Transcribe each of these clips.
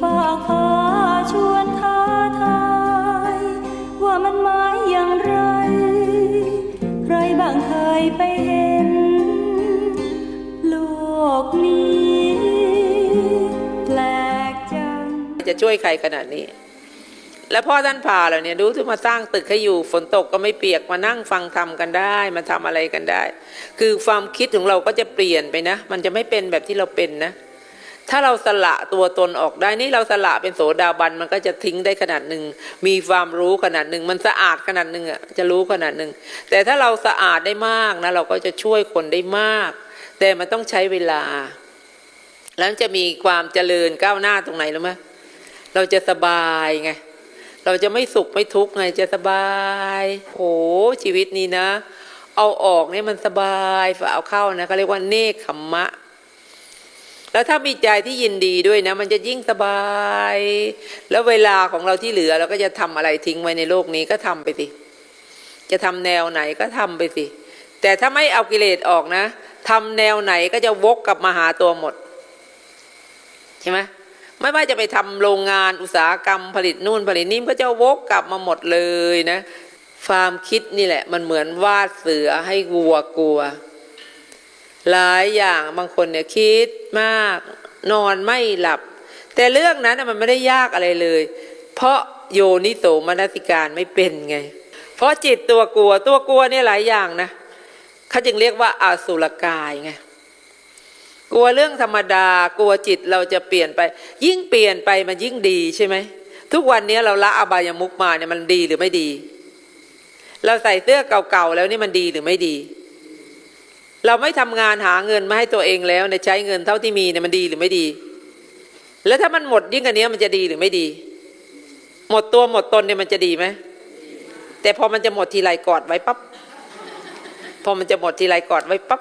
ฝากฟ้าชวนท้าทาย ว่ามันหมายอย่างไร ใครบางเคยไปเห็น โลกนี้แปลกจัง จะช่วยใครขนาดนี้ แล้วพ่อท่านพาเราเนี่ยดูที่มาสร้างตึกให้อยู่ฝนตกก็ไม่เปียกมานั่งฟังธรรมกันได้ มาทำอะไรกันได้ คือความคิดของเราก็จะเปลี่ยนไปนะ มันจะไม่เป็นแบบที่เราเป็นนะ ถ้าเราสละตัวตนออกได้นี่เราสละเป็นโสดาบันมันก็จะทิ้งได้ขนาดหนึ่งมีความรู้ขนาดหนึ่งมันสะอาดขนาดหนึ่งอะจะรู้ขนาดหนึ่งแต่ถ้าเราสะอาดได้มากนะเราก็จะช่วยคนได้มาก แต่มันต้องใช้เวลา แล้วจะมีความเจริญก้าวหน้าตรงไหนรู้ไหมเราจะสบายไงเราจะไม่สุขไม่ทุกข์ไงจะสบายโอ้ชีวิตนี้นะ เอาออกเนี่ยมันสบายฝ่าเอาเข้านะเขาเรียกว่าเนคขมมะ แล้วถ้ามีใจที่ยินดีด้วยนะ มันจะยิ่งสบาย แล้วเวลาของเราที่เหลือ เราก็จะทำอะไรทิ้งไว้ในโลกนี้ก็ทำไปสิจะทำแนวไหนก็ทำไปสิแต่ถ้าไม่เอากิเลสออกนะทำแนวไหนก็จะวกกลับมาหาตัวหมด ใช่ไหมไม่ว่าจะไปทำโรงงานอุตสาหกรรมผลิตนู่นผลิตนี่ก็จะวกกลับมาหมดเลยนะความคิดนี่แหละ มันเหมือนวาดเสือให้วัวกลัว หลายอย่างบางคนเนี่ยคิดมาก นอนไม่หลับ แต่เรื่องนั้นมันไม่ได้ยากอะไรเลย เพราะโยนิโสมนสิการไม่เป็นไง เพราะจิตตัวกลัวตัวกลัวเนี่ยหลายอย่างนะเขาจึงเรียกว่าอาสุรกายไงกลัวเรื่องธรรมดากลัวจิตเราจะเปลี่ยนไป ยิ่งเปลี่ยนไปมันยิ่งดีใช่ไหมทุกวันนี้เราละอบายมุกมาเนี่ยมันดีหรือไม่ดี เราใส่เสื้อเก่าๆแล้วนี่มันดีหรือไม่ดี เราไม่ทำงานหาเงินมาให้ตัวเองแล้วในยใช้เงินเท่าที่มีเนี่ยมันดีหรือไม่ดี แล้วถ้ามันหมดยิ่งกว่านี้มันจะดีหรือไม่ดี หมดตัวหมดตนเนี่ยมันจะดีไหมแต่พอมันจะหมดทีไรกอดไว้ปั๊บพอมันจะหมดทีไรกอดไว้ปั๊บ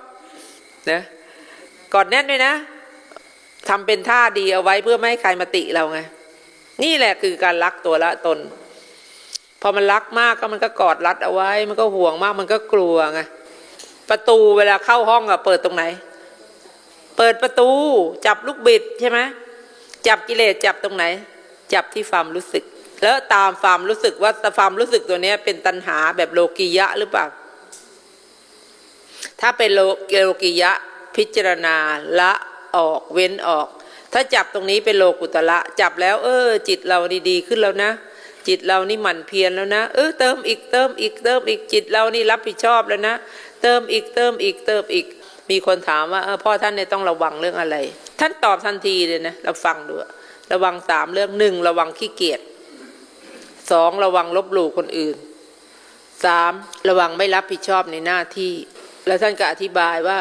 นะกอดแน่นด้วยนะทำเป็นท่าดีเอาไว้เพื่อไม่ให้ใครมาติเราไงนี่แหละคือการรักตัวละตน พอมันรักมากก็มันก็กอดรัดเอาไว้ มันก็ห่วงมากมันก็กลัวไง ประตูเวลาเข้าห้องอะเปิดตรงไหน เปิดประตูจับลูกบิดใช่ไหมจับกิเลสจับตรงไหน จับที่ความรู้สึก แล้วตามความรู้สึกว่าความรู้สึกตัวนี้เป็นตัณหาแบบโลกียะหรือเปล่า ถ้าเป็นโลโลกียะพิจารณาละออกเว้นออก ถ้าจับตรงนี้เป็นโลกุตละ จับแล้ว เออ จิตเราดีๆขึ้นแล้วนะจิตเรานี่หมั่นเพียรแล้วนะ เออเติมอีกเติมอีกเติมอีกจิตเรานี่รับผิดชอบแล้วนะ เติมอีกเติมอีกเติมอีก มีคนถามว่าเออพ่อท่านเนี่ยต้องระวังเรื่องอะไร ท่านตอบทันทีเลยนะเราฟังดูระวังสามเรื่องหนึ่งระวังขี้เกียจสองระวังลบหลู่คนอื่นสามระวังไม่รับผิดชอบในหน้าที่ แล้วท่านก็อธิบายว่า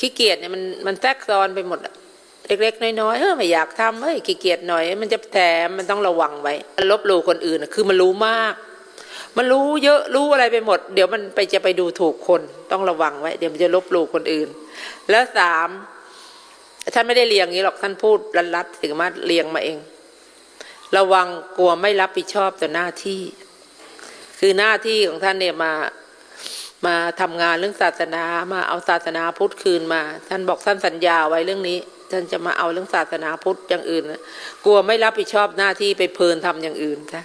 ขี้เกียจเนี่ยมันมันแทรกซ้อนไปหมดเล็กๆน้อยๆเออไม่อยากทำเฮ้ยขี้เกียจหน่อย มันจะแถมมันต้องระวังไว้ลบหลู่คนอื่นคือมันรู้มาก มันรู้เยอะรู้อะไรไปหมด เดี๋ยวมันไปจะไปดูถูกคนต้องระวังไว้ เดี๋ยวมันจะลบหลู่คนอื่น แล้วสามท่านไม่ได้เรียงอย่างนี้หรอกท่านพูดรัดๆถึงมาเรียงมาเอง ระวังกลัวไม่รับผิดชอบต่อหน้าที่ คือหน้าที่ของท่านเนี่ยมามาทำงานเรื่องศาสนามาเอาศาสนาพุทธคืนมา ท่านบอกท่านสัญญาไว้เรื่องนี้ ท่านจะมาเอาเรื่องศาสนาพุทธอย่างอื่นนะกลัวไม่รับผิดชอบหน้าที่ไปเพลินทำอย่างอื่นซะ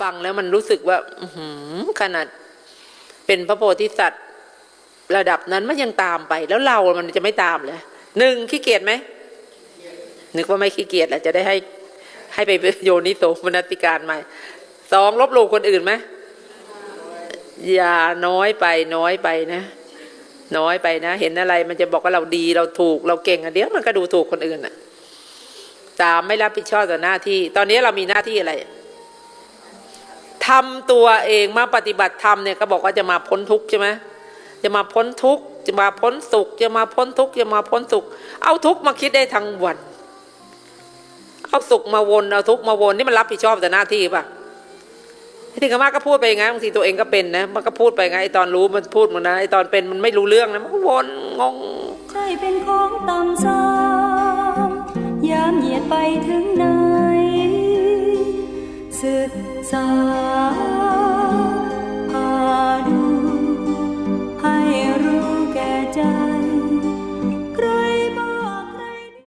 ฟังแล้วมันรู้สึกว่าหือขนาดเป็นพระโพธิสัตว์ ระดับนั้นมันยังตามไป แล้วเรามันจะไม่ตามเลยหนึ่งขี้เกียจไหมนึกว่าไม่ขี้เกียจแหละจะได้ให้ให้ไปโยนิโสมนติการใหม่สองลบหลู่คนอื่นไหมอย่าน้อยไปน้อยไปนะ น้อยไปนะ เห็นอะไร มันจะบอกว่าเราดีเราถูกเราเก่งอันเดียวมันก็ดูถูกคนอื่นอะตามไม่รับผิดชอบต่อหน้าที่ ตอนนี้เรามีหน้าที่อะไร ทำตัวเองมาปฏิบัติธรรมเนี่ยก็บอกว่าจะมาพ้นทุกข์ใช่ไหมจะมาพ้นทุกข์จะมาพ้นสุข จะมาพ้นทุกข์จะมาพ้นสุข เอาทุกข์มาคิดได้ทั้งวันเอาสุขมาวนเอาทุกข์มาวนนี่มันรับผิดชอบแต่หน้าที่ป่ะที่กมาก็พูดไปไงบางทีตัวเองก็เป็นนะมันก็พูดไปไงไอตอนรู้มันพูดมันนะไอตอนเป็นมันไม่รู้เรื่องนะมันก็วนงงใจเป็นของต่ำซ้ำยามเหยียดไปถึงไหนศึก xa.